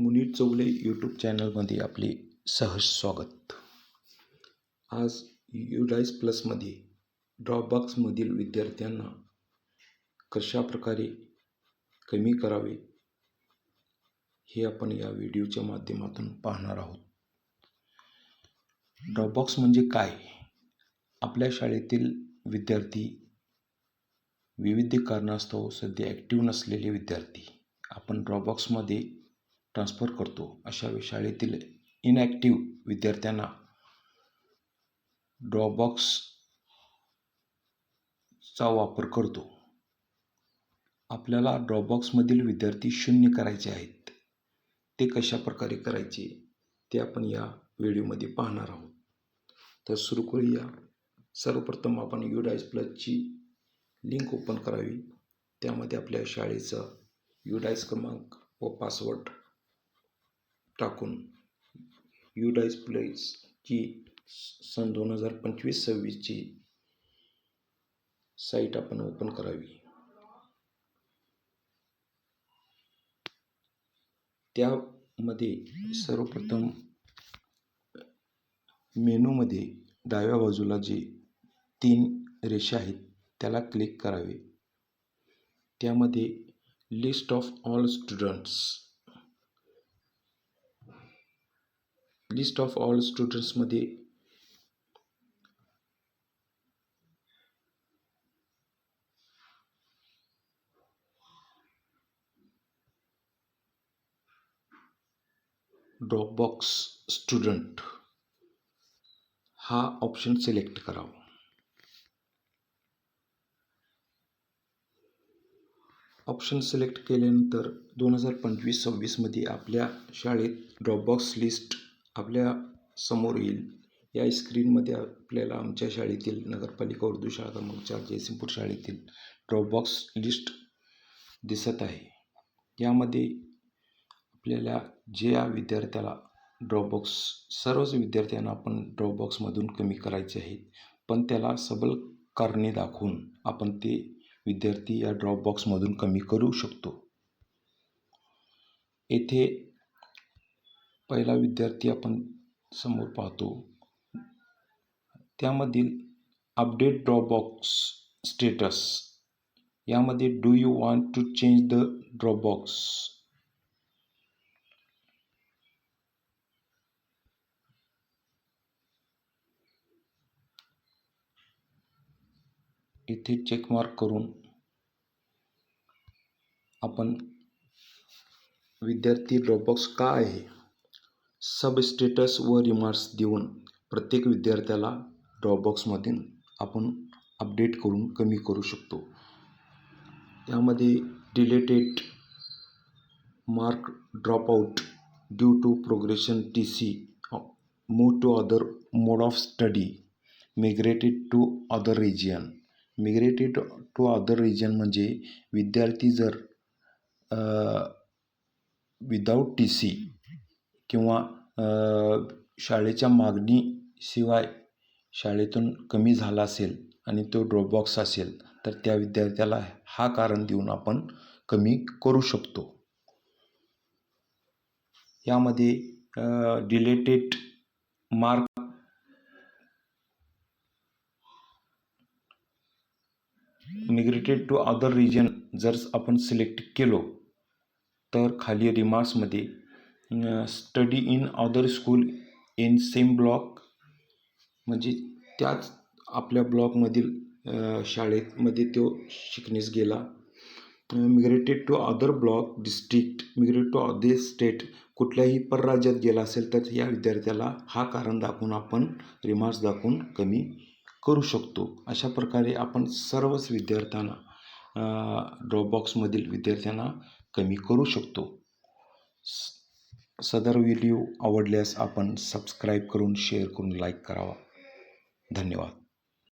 Munir Chougale YouTube चॅनलमध्ये आपले सहज स्वागत. आज युडाईस प्लसमध्ये ड्रॉपबॉक्समधील विद्यार्थ्यांना कशा प्रकारे कमी करावे हे आपण या व्हिडिओच्या माध्यमातून पाहणार आहोत. ड्रॉपबॉक्स म्हणजे काय? आपल्या शाळेतील विद्यार्थी विविध कारणास्तव सध्या ॲक्टिव्ह नसलेले विद्यार्थी. आपण ड्रॉपबॉक्समध्ये ट्रान्सफर करतो अशा शाळेतील इनॲक्टिव्ह विद्यार्थ्यांना ड्रॉबॉक्सचा वापर करतो. आपल्याला ड्रॉबॉक्समधील विद्यार्थी शून्य करायचे आहेत. ते कशा प्रकारे करायचे ते आपण या व्हिडिओमध्ये पाहणार आहोत. तर सुरू करूया. सर्वप्रथम आपण युडाईस प्लसची लिंक ओपन करावी. त्यामध्ये आपल्या शाळेचा युडाईस क्रमांक व पासवर्ड टाकून. युडाईस प्लेसची सन दोन हजार पंचवीस सव्वीसची साईट आपण ओपन करावी. त्यामध्ये सर्वप्रथम मेनूमध्ये डाव्या बाजूला जे तीन रेषा आहेत त्याला क्लिक करावे. त्यामध्ये list of all students list of all स्टुडंट्समध्ये dropbox student हा ऑप्शन सिलेक्ट करावा. ऑप्शन सिलेक्ट केल्यानंतर दोन हजार पंचवीस सव्वीसमध्ये आपल्या शाळेत ड्रॉपबॉक्स लिस्ट आपल्यासमोर येईल. या स्क्रीनमध्ये आपल्याला आमच्या शाळेतील नगरपालिका उर्दू शाळा क्रमांक चार जयसिंगपूर शाळेतील ड्रॉपबॉक्स लिस्ट दिसत आहे. यामध्ये आपल्याला ज्या विद्यार्थ्याला ड्रॉपबॉक्स सर्वच विद्यार्थ्यांना आपण ड्रॉपबॉक्समधून कमी करायचे आहेत पण त्याला सबल कारणे दाखवून आपण ते विद्यार्थी या ड्रॉपबॉक्समधून कमी करू शकतो. येथे पहिला विद्यार्थी आपण समोर पाहतो. त्यामधील अपडेट ड्रॉपबॉक्स स्टेटस यामध्ये do you want to change the dropbox इथे चेक मार्क करून आपण विद्यार्थी ड्रॉपबॉक्स का आहे? सब स्टेटस व रिमार्क्स देऊन प्रत्येक विद्यार्थ्याला ड्रॉबॉक्समध्ये आपण अपडेट करून कमी करू शकतो. यामध्ये deleted mark dropout due to progression T C move to other mode of study migrated to other region migrated to other region म्हणजे विद्यार्थी जर विदाऊट टी सी किंवा शाळेच्या मागणीशिवाय शाळेतून कमी झाला असेल आणि तो ड्रॉपबॉक्स असेल तर त्या विद्यार्थ्याला हा कारण देऊन आपण कमी करू शकतो. यामध्ये deleted mark migrated to other region जर आपण सिलेक्ट केलो तर खाली रिमार्क्समध्ये study in other school in same block म्हणजे त्याच आपल्या ब्लॉकमधील शाळेमध्ये तो शिकण्यास गेला. Migrated to other block district migrate to other state कुठल्याही परराज्यात गेला असेल तर या विद्यार्थ्याला हा कारण दाखवून आपण रिमार्क्स दाखवून कमी करू शकतो. अशा प्रकारे आपण सर्वच विद्यार्थ्यांना ड्रॉपबॉक्समधील विद्यार्थ्यांना कमी करू शकतो. सदर व्हिडिओ आवडल्यास आपण सबस्क्राईब करून शेअर करून लाईक करावा. धन्यवाद.